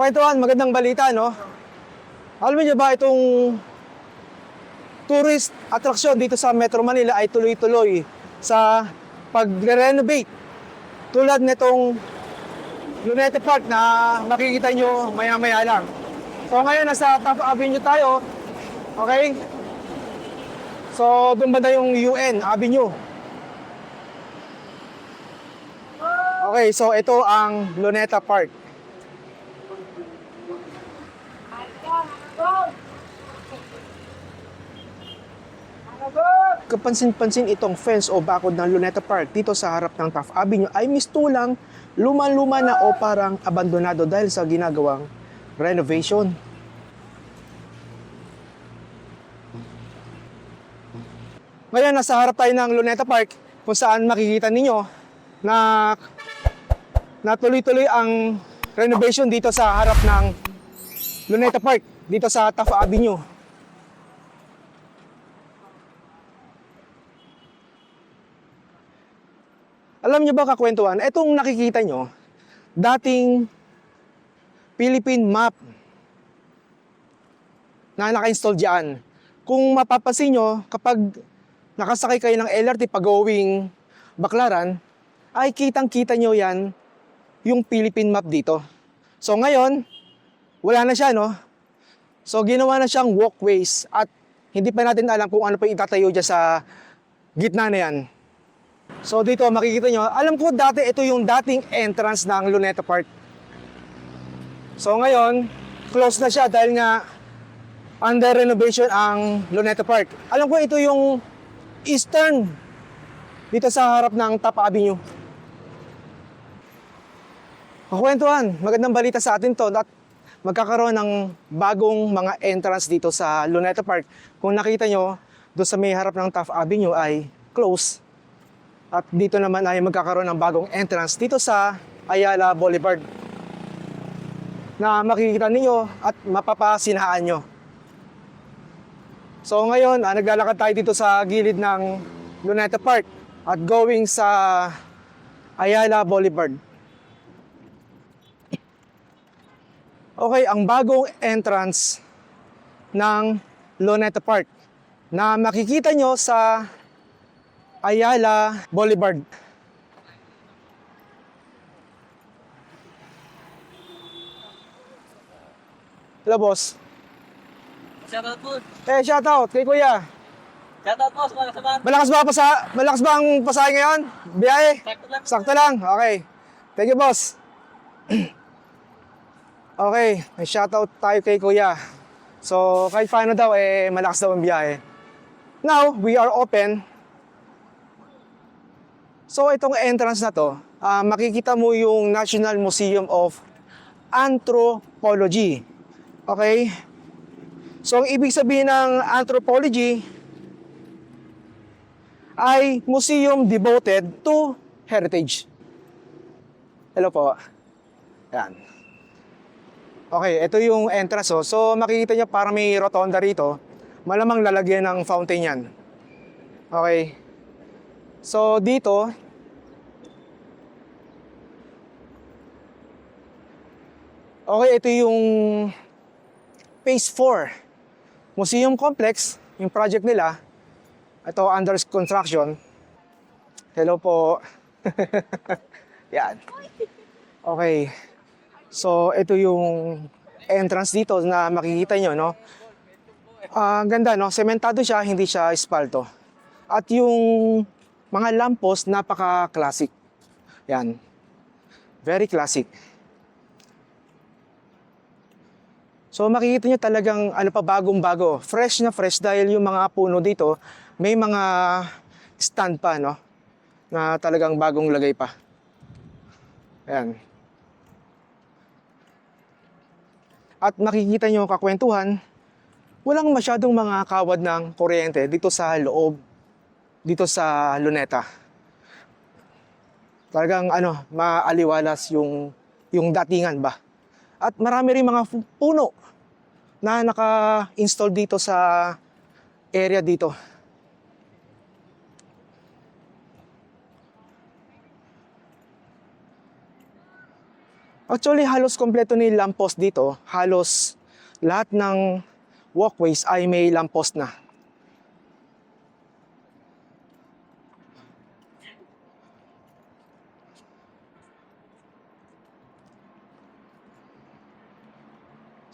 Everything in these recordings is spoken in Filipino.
Kakwentuhan, magandang balita, no? Alam niyo ba itong tourist attraction dito sa Metro Manila ay tuloy-tuloy sa pag-renovate. Tulad nitong Lunete Park na makikita nyo maya-maya lang. So ngayon, nasa Top Avenue tayo. Okay? So, doon banda yung UN Avenue. Okay, so ito ang Luneta Park. Kapansin-pansin itong fence o bakod ng Luneta Park dito sa harap ng Taft Avenue ay mistulang luma-luma na o parang abandonado dahil sa ginagawang renovation. Ngayon, nasa harap tayo ng Luneta Park kung saan makikita ninyo na na tuloy-tuloy ang renovation dito sa harap ng Luneta Park, dito sa Taft Avenue. Alam niyo ba kakwentuhan, etong nakikita nyo, dating Philippine map na naka-install dyan. Kung mapapansin nyo, kapag nakasakay kayo ng LRT pag-going Baklaran, ay kitang-kita nyo yan yung Philippine map dito. So ngayon, wala na siya, no? So ginawa na siyang walkways at hindi pa natin alam kung ano pa itatayo dyan sa gitna na yan. So dito makikita nyo, alam ko dati ito yung dating entrance ng Luneta Park. So ngayon, close na siya dahil nga under renovation ang Luneta Park. Alam ko ito yung eastern dito sa harap ng Top Avenue. Kakwentuhan, magandang balita sa atin to at magkakaroon ng bagong mga entrance dito sa Luneta Park. Kung nakita nyo, doon sa may harap ng Taft Avenue ay close. At dito naman ay magkakaroon ng bagong entrance dito sa Ayala Boulevard na makikita ninyo at mapapasinahaan nyo. So ngayon, ah, naglalakad tayo dito sa gilid ng Luneta Park at going sa Ayala Boulevard. Okay, ang bagong entrance ng Luneta Park na makikita nyo sa Ayala Boulevard. Hello, boss. Shoutout po. Eh, shoutout kay Kuya. Shoutout po sa mga kasamahan. Malakas ba pasa malakas ba ang pasahe ngayon? Biyahe? Sakto lang. Sakto lang. Okay. Thank you, boss. okay, may shoutout tayo kay Kuya. So, kahit paano daw, eh, malakas daw ang biyahe. Now, we are open. So, itong entrance na to, ah, makikita mo yung National Museum of Anthropology. Okay? So, ang ibig sabihin ng anthropology ay museum devoted to heritage. Hello po. Yan. Okay, ito yung entrance. Oh. So, makikita nyo parang may rotonda rito. Malamang lalagyan ng fountain yan. Okay. So, dito, okay, ito yung Phase 4. Museum Complex, yung project nila. Ito, under construction. Hello po. Yan. Okay. So, ito yung entrance dito na makikita nyo, no? Ah, ganda, no? Sementado siya, hindi siya espalto. At yung mga lampos, napaka-classic. Yan. Very classic. So makikita nyo talagang ano pa bagong-bago. Fresh na fresh dahil yung mga puno dito, may mga stand pa, no? Na talagang bagong lagay pa. Ayan. At makikita nyo kakwentuhan, walang masyadong mga kawad ng kuryente dito sa loob, dito sa Luneta. Talagang ano, maaliwalas yung, yung datingan ba. At marami rin mga puno na naka-install dito sa area dito. Actually, halos kompleto yung lamppost dito. Halos lahat ng walkways ay may lamppost na.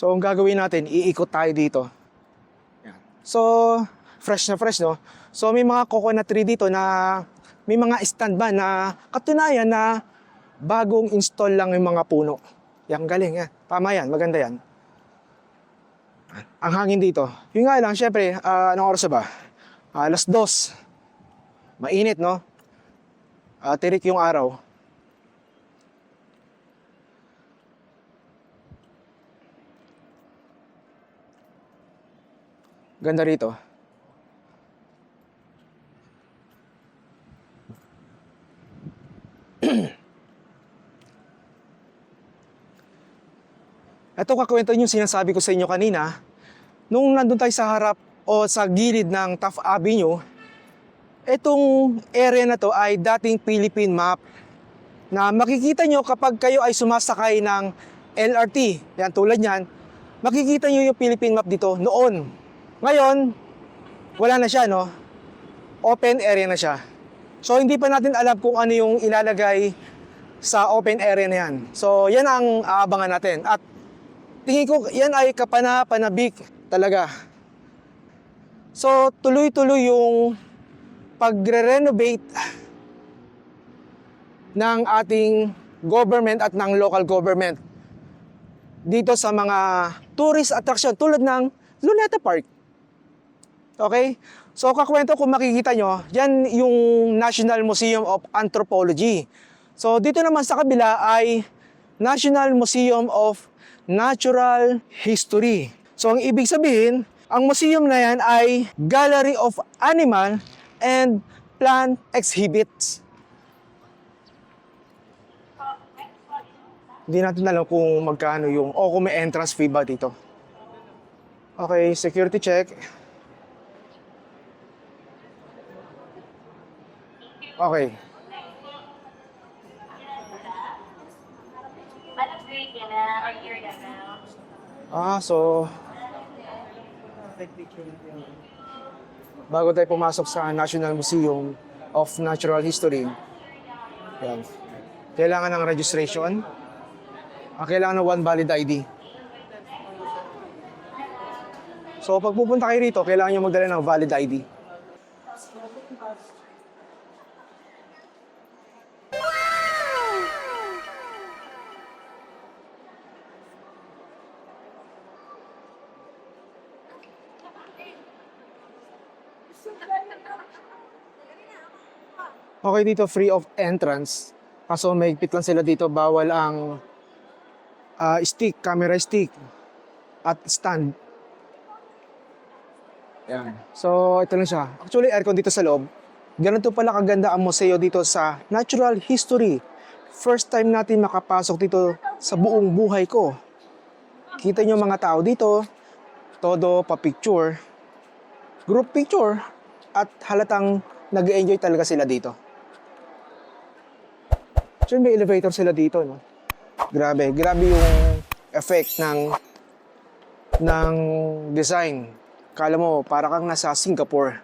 So, ang gagawin natin, iikot tayo dito. Yan. So, fresh na fresh, no? So, may mga coconut tree dito na may mga stand ba na katunayan na bagong install lang yung mga puno. Yan, galing yan. Tama yan, maganda yan. Ang hangin dito. Yung nga lang, syempre, ah, anong oras ba? Ah, alas dos. Mainit, no? Ah, tirik yung araw. Ganda rito. Ito kakwento yung sinasabi ko sa inyo kanina. Nung nandun tayo sa harap o sa gilid ng Taft Avenue, itong area na to ay dating Philippine map na makikita nyo kapag kayo ay sumasakay ng LRT. Yan, tulad yan. Makikita nyo yung Philippine map dito noon. Ngayon, wala na siya, no? Open area na siya. So, hindi pa natin alam kung ano yung ilalagay sa open area na yan. So, yan ang aabangan natin. At tingin ko, yan ay kapana-panabik talaga. So, tuloy-tuloy yung pagre-renovate ng ating government at ng local government dito sa mga tourist attraction tulad ng Luneta Park. Okay? So, kakwento kung makikita nyo, yan yung National Museum of Anthropology. So, dito naman sa kabila ay National Museum of Natural History. So, ang ibig sabihin, ang museum na yan ay Gallery of Animal and Plant Exhibits. Hindi natin alam kung magkano yung, o kung may entrance fee ba dito. Okay, security check. Okay. Parang grade ka na, or year ka na. Ah, so... Bago tayo pumasok sa National Museum of Natural History, yan. kailangan ng registration, ah, kailangan ng one valid ID. So, pag pupunta kayo rito, kailangan nyo magdala ng valid ID. Okay dito, free of entrance. Kaso may lang sila dito, bawal ang ah, stick, camera stick, at stand. Yan. So, ito lang siya. Actually, aircon dito sa loob. Ganito pala kaganda ang museo dito sa Natural History. First time natin makapasok dito sa buong buhay ko. Kita nyo mga tao dito, todo pa-picture, group picture, at halatang nag enjoy talaga sila dito. So, may elevator sila dito, no? Grabe, grabe yung effect ng ng design. Kala mo, para kang nasa Singapore.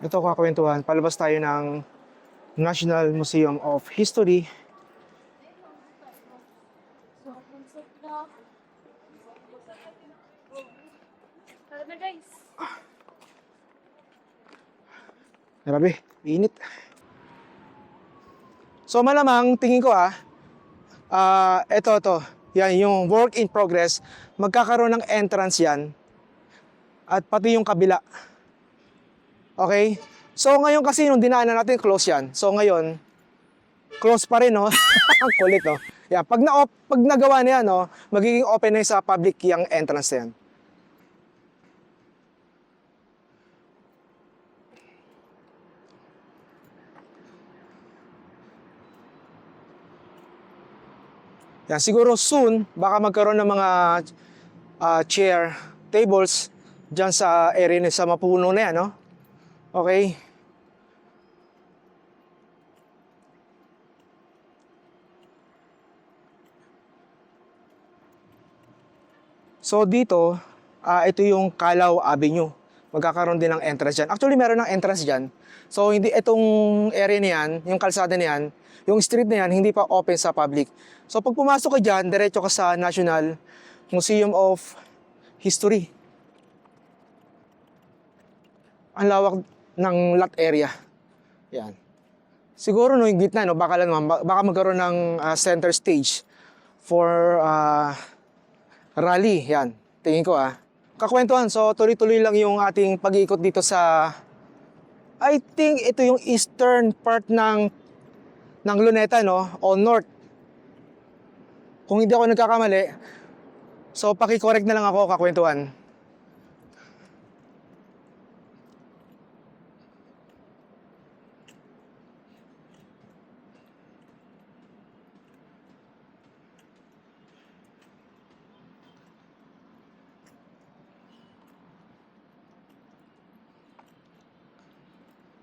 Ito kakwentuhan, palabas tayo ng National Museum of History. Sabi guys. Grabe, init. So malamang, tingin ko ah, ah, eto to, yan yung work in progress, magkakaroon ng entrance yan, at pati yung kabila. Okay? So ngayon kasi nung dinaanan natin, close yan. So ngayon, close pa rin, no? Ang kulit, no? Yeah, pag, na pag nagawa na yan, no, magiging open na sa public yung entrance na yan. Yan, siguro soon, baka magkaroon ng mga ah, chair, tables dyan sa area sa mapuno na yan, no? Okay? So dito, ah ito yung Calao Avenue. Magkakaroon din ng entrance dyan. Actually, meron ng entrance dyan. So hindi itong area na yan, yung kalsada na yan, yung street na yan, hindi pa open sa public. So pag pumasok ka dyan, diretso ka sa National Museum of History. Ang lawak ng lot area. Yan. Siguro no, yung gitna, no, baka, lang baka magkaroon ng ah, center stage for ah, rally. Yan. Tingin ko ah. Kakwentuhan, so tuloy-tuloy lang yung ating pag-iikot dito sa I think ito yung eastern part ng ng Luneta no o north. Kung hindi ako nagkakamali, so paki-correct na lang ako kakwentuhan.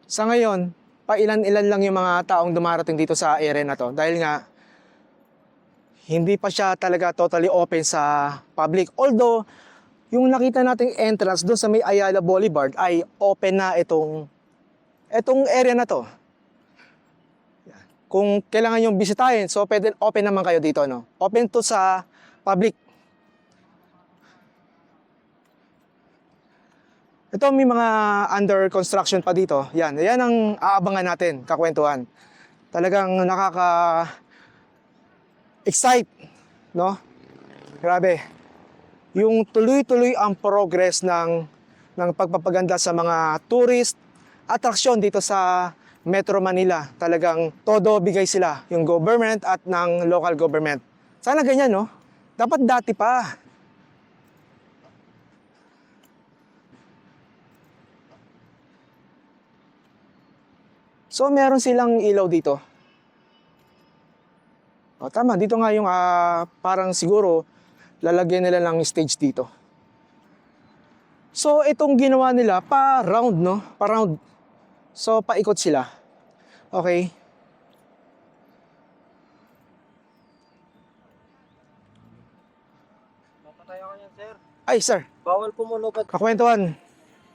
Sa ngayon, pailan-ilan lang yung mga taong dumarating dito sa area na to dahil nga hindi pa siya talaga totally open sa public. Although, yung nakita nating entrance doon sa may Ayala Boulevard ay open na itong itong area na to. Kung kailangan yung bisitahin, so pwede open naman kayo dito, no? Open to sa public. Ito may mga under construction pa dito. Yan, yan ang aabangan natin, kakwentuhan. Talagang nakaka excite, no? Grabe. Yung tuloy-tuloy ang progress ng ng pagpapaganda sa mga tourist attraction dito sa Metro Manila. Talagang todo bigay sila, yung government at ng local government. Sana ganyan, no? Dapat dati pa. So meron silang ilaw dito. O, tama, dito nga yung ah, parang siguro lalagyan nila ng stage dito. So itong ginawa nila pa round no, pa round. So paikot sila. Okay? Ay, sir, Bawal pumulupad. kakwentuhan.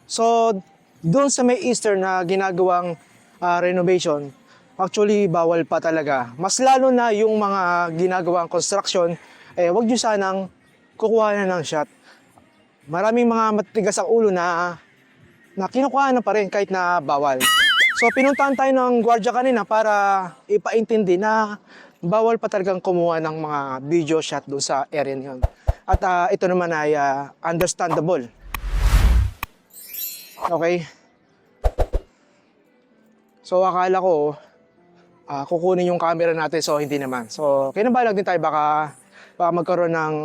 So doon sa may Easter na ginagawang ah, renovation, actually bawal pa talaga. Mas lalo na yung mga ginagawang construction, eh wag nyo sanang kukuha na ng shot. Maraming mga matigas ang ulo na na kinukuha na pa rin kahit na bawal. So pinuntahan tayo ng gwardiya kanina para ipaintindi na bawal pa talagang kumuha ng mga video shot doon sa area na yun. At ah, ito naman ay ah, understandable. Okay? So akala ko ah, kukunin yung camera natin so hindi naman. So kinabalag din tayo baka baka magkaroon ng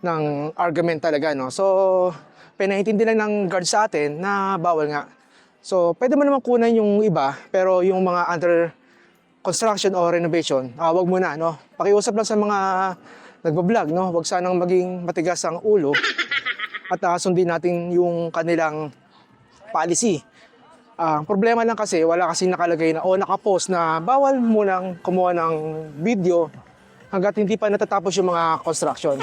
ng argument talaga no. So pinaintindi lang ng guard sa atin na bawal nga. So pwede mo naman kunan yung iba pero yung mga under construction o renovation, ah, wag muna no. Pakiusap lang sa mga nagbo-vlog no, wag sanang maging matigas ang ulo at ah, sundin natin yung kanilang policy. Ang problema lang kasi, wala kasi nakalagay na o nakapost na bawal munang kumuha ng video hanggat hindi pa natatapos yung mga construction.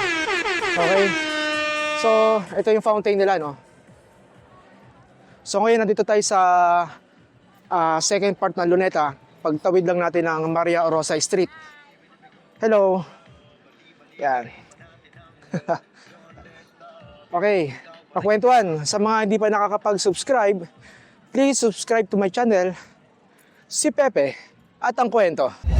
Okay? So, ito yung fountain nila, no? So, ngayon nandito tayo sa ah, second part ng Luneta. Pagtawid lang natin ng Maria Orosa Street. Hello. Yan. okay. Pakwentuhan, sa mga hindi pa nakakapag-subscribe, please subscribe to my channel, si Pepe at ang kwento.